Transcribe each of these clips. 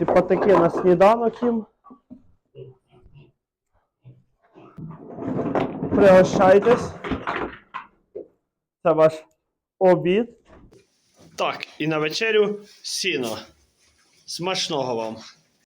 Ці патики на сніданок їм. Пригощайтесь. Це ваш обід. Так, і на вечерю сіно. Смачного вам.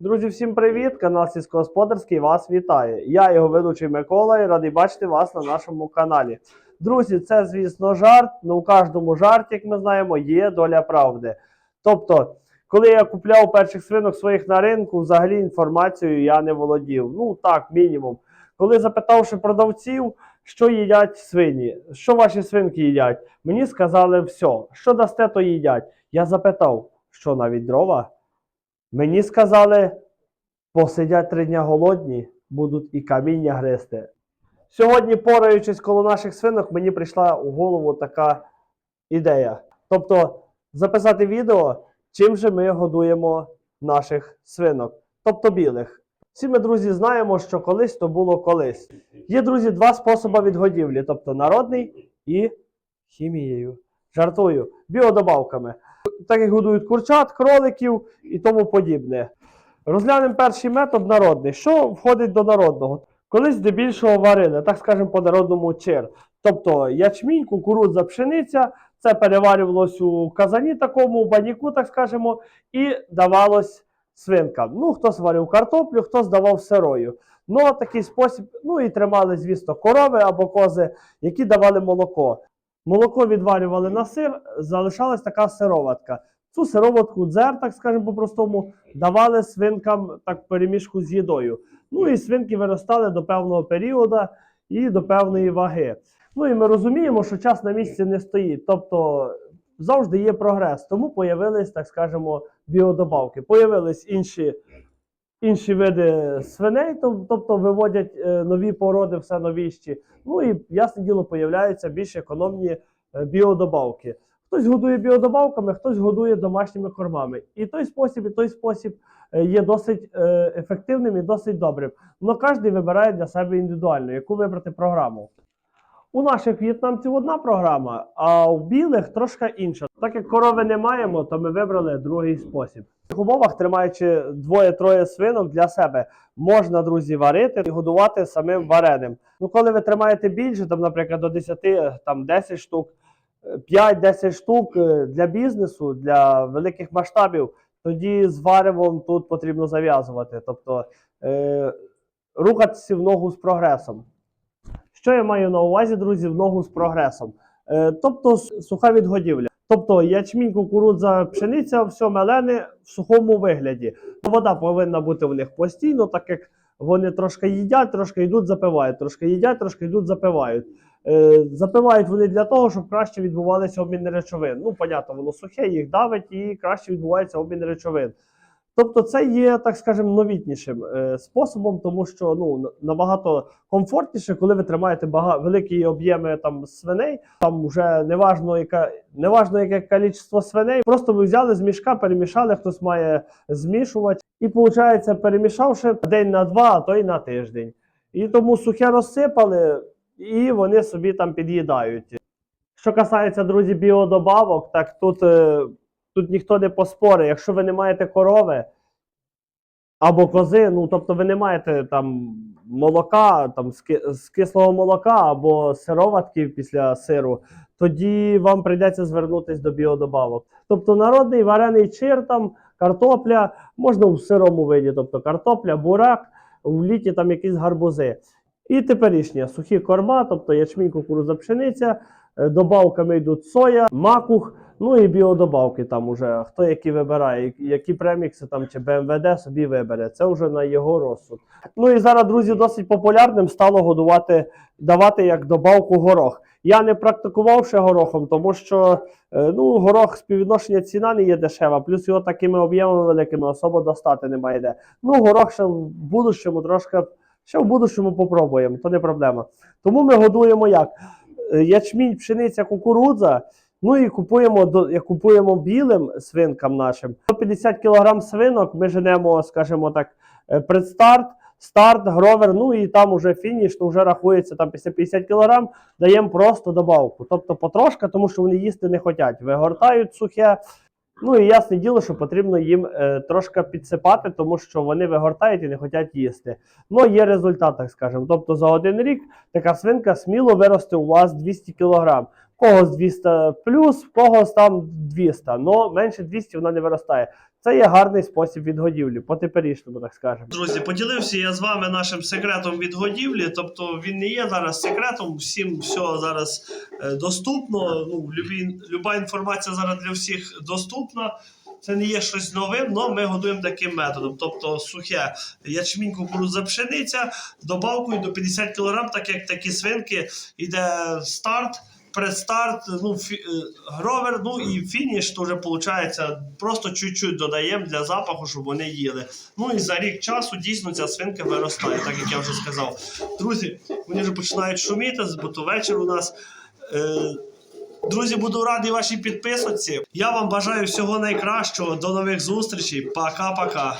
Друзі, всім привіт! Канал Сільськогосподарський вас вітає. Я його ведучий Микола і радий бачити вас на нашому каналі. Друзі, це, звісно, жарт. але у кожному жарті, як ми знаємо, є доля правди. Тобто, коли я купляв перших свинок своїх на ринку, взагалі інформацією я не володів. Ну так, мінімум. Коли запитавши продавців, що їдять свині, що ваші свинки їдять, мені сказали все, що дасте, то їдять. Я запитав, що навіть дрова. Мені сказали, посидять три дня голодні, будуть і каміння гризти. Сьогодні, пораючись коло наших свинок, мені прийшла у голову така ідея. Тобто записати відео, чим же ми годуємо наших свинок, тобто білих. Всі ми, друзі, знаємо, що колись то було колись. Є, друзі, два способи відгодівлі, тобто народний і хімією. Жартую, біодобавками так як годують курчат, кроликів і тому подібне. Розглянемо перший метод народний. Що входить до народного? Колись здебільшого варили, так скажемо, по народному чир. Тобто ячмінь, кукурудза, пшениця, це переварювалось у казані такому, у баніку, так скажемо, і давалось свинкам. Ну, хтось варив картоплю, хтось давав сирою. Ну, такий спосіб, ну і тримали, звісно, корови або кози, які давали молоко. Молоко відварювали на сир, залишалась така сироватка. Цю сироватку дзер, так скажемо по-простому, давали свинкам так перемішку з їдою. Ну і свинки виростали до певного періоду і до певної ваги. Ну і ми розуміємо, що час на місці не стоїть. Тобто завжди є прогрес. Тому появились, так скажемо, біодобавки. Появились інші. Інші види свиней, тобто виводять е, нові породи, все новіші. Ну і ясне діло, появляються більш економні е, біодобавки. Хтось годує біодобавками, хтось годує домашніми кормами. І той спосіб, і той спосіб е, є досить ефективним і досить добрим. Но кожен вибирає для себе індивідуально, яку вибрати програму. У наших в'єтнамців одна програма, а у білих трошки інша. Так як корови не маємо, то ми вибрали другий спосіб. В цих умовах, тримаючи двоє-троє свинок для себе, можна, друзі, варити і годувати самим вареним. Ну, коли ви тримаєте більше, там, наприклад, до 10, там 10 штук, е, 5-10 штук е, для бізнесу, для великих масштабів, тоді з варевом тут потрібно зав'язувати. Тобто е, рухатися в ногу з прогресом. Що я маю на увазі, друзі, в ногу з прогресом? Е, тобто суха відгодівля. Тобто ячмінь, кукурудза, пшениця, все мелене в сухому вигляді. Вода повинна бути в них постійно, так як вони трошки їдять, трошки йдуть, запивають, трошки їдять, трошки йдуть, запивають. Е, запивають вони для того, щоб краще відбувалися обмін речовин. Ну, понятно, воно сухе, їх давить і краще відбувається обмін речовин. Тобто, це є, так скажемо, новітнішим е, способом, тому що ну набагато комфортніше, коли ви тримаєте бага... великі об'єми там свиней. Там вже неважно, яка неважно, яке кількість свиней. Просто ви взяли з мішка, перемішали, хтось має змішувати, і виходить, перемішавши день на два, а то й на тиждень. І тому сухе розсипали, і вони собі там під'їдають. Що касається, друзі, біодобавок, так тут, е, тут ніхто не поспорить. Якщо ви не маєте корови або кози, ну тобто ви не маєте там молока, там з, кислого молока або сироватки після сиру, тоді вам прийдеться звернутися до біодобавок. Тобто народний варений чир, там, картопля, можна в сирому виді, тобто картопля, бурак, в літі там якісь гарбузи. І теперішнє сухі корма, тобто ячмінь, кукурудза, пшениця, е, добавками йдуть соя, макух, ну і біодобавки там уже. Хто які вибирає, які премікси там чи БМВД собі вибере. Це вже на його розсуд. Ну і зараз, друзі, досить популярним стало годувати, давати як добавку горох. Я не практикував ще горохом, тому що е, ну, горох співвідношення ціна не є дешева, плюс його такими об'ємами великими особо достати немає де. Ну, горох ще в будущому трошки, ще в будущому попробуємо, то не проблема. Тому ми годуємо як? Е, Ячмінь, пшениця, кукурудза. Ну і купуємо купуємо білим свинкам нашим. 150 кг свинок ми женемо, скажімо так, е, предстарт, старт, гровер, ну і там уже фініш, то вже рахується там після 50 кг, даємо просто добавку. Тобто потрошка, тому що вони їсти не хочуть. Вигортають сухе, Ну і ясне діло, що потрібно їм е, трошки підсипати, тому що вони вигортають і не хочуть їсти. Ну, є результат, так скажемо. Тобто за один рік така свинка сміло виросте у вас 200 кг. Когось 200 плюс, в когось там 200, але менше 200 вона не виростає. Це є гарний спосіб відгодівлі, по теперішньому, так скажемо. Друзі, поділився я з вами нашим секретом відгодівлі. Тобто він не є зараз секретом, всім все зараз е, доступно. Ну, любі, люба інформація зараз для всіх доступна. Це не є щось новим, але ми годуємо таким методом. Тобто сухе ячмінь, кукурудза, пшениця, добавкою до 50 кг, так як такі свинки, іде старт. Предстарт, ну, фі, е, гровер, ну і фініш, то виходить, просто чуть-чуть додаємо для запаху, щоб вони їли. Ну і за рік часу дійсно ця свинка виростає, так як я вже сказав. Друзі, вони вже починають шуміти, бо то вечір у нас. Е, Друзі, буду радий вашій підписці. Я вам бажаю всього найкращого. До нових зустрічей. Пока-пока.